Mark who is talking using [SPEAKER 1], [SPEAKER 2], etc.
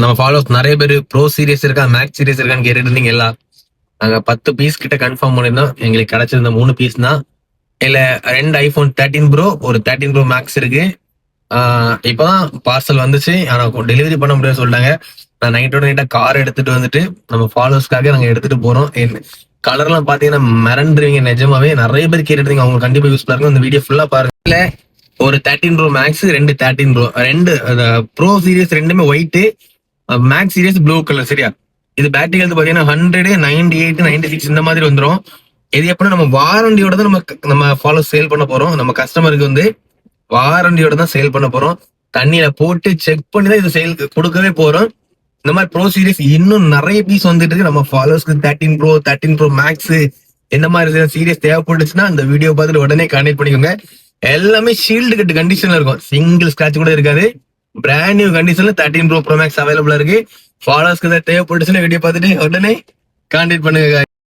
[SPEAKER 1] நம்ம ஃபாலோஸ் நிறைய பேர் ப்ரோ சீரியஸ் இருக்கா மேக்ஸ் சீரியஸ் இருக்கான்னு கேட்டுருந்தீங்க எல்லாம். நாங்க பத்து பீஸ் கிட்ட கன்ஃபார்ம் பண்ணியிருந்தோம் எங்களுக்கு கிடைச்சிருந்த மூணு பீஸ் தான். இல்ல ரெண்டு ஐபோன் தேர்ட்டின் ப்ரோ ஒரு தேர்ட்டின் ப்ரோ மேக்ஸ் இருக்கு. இப்போதான் பார்சல் வந்துச்சு. ஆனா டெலிவரி பண்ண முடியாது சொல்லிட்டாங்க. நான் நைட்டோட நைட்டா கார் எடுத்துட்டு வந்துட்டு நம்ம ஃபாலோஸ்க்காக நாங்க எடுத்துட்டு போறோம். கலர்லாம் பாத்தீங்கன்னா மிரண்டுருவீங்க நிஜமாவே. நிறைய பேர் கேட்டுருந்தீங்க. அவங்க கண்டிப்பா யூஸ் இருக்கும் இந்த வீடியோ ஃபுல்லா பாருங்க. இல்ல ஒரு தேர்ட்டின் ப்ரோ மேக்ஸ் ரெண்டு தேர்ட்டின் ப்ரோ ரெண்டு ப்ரோ சீரியஸ் ரெண்டுமே white Max series blue colour சரியா? இது பேட்டரி ஹெல்த் பாத்தீங்கன்னா hundred ninety eight ninety six இந்த மாதிரி வந்துரும். இது எப்படின்னா நம்ம வாரண்டியோட தான் நம்ம நம்ம ஃபாலோ சேல் பண்ண போறோம். நம்ம கஸ்டமருக்கு வந்து வாரண்டியோட தான் சேல் பண்ண போறோம். தண்ணியில போட்டு செக் பண்ணி தான் இது சேல் கொடுக்கவே போறோம். இந்த மாதிரி ப்ரோ சீரிஸ் இன்னும் நிறைய பீஸ் வந்துட்டு இருக்கு. நம்ம ஃபாலோஸ்க்கு thirteen Pro thirteen Pro Max இந்த மாதிரி சீரியஸ் தேவைப்பட்டுச்சுன்னா அந்த வீடியோ பார்த்துட்டு உடனே கனெக்ட் பண்ணிக்கோங்க. எல்லாமே ஷீல்டு கட்டு கண்டிஷன்ல இருக்கும். சிங்கிள் ஸ்கிராட்ச் கூட இருக்காது. பிராண்ட் நியூ கண்டிஷன்ல தேர்ட்டின் ப்ரோ ப்ரோ மேக்ஸ் அவைலபிளா இருக்கு. ஃபாலோஸ்க்கு ஏதாவது தேவைப்பட்டுச்சுன்னா வீடியோ பார்த்துட்டு உடனே கான்டெக்ட் பண்ணுங்க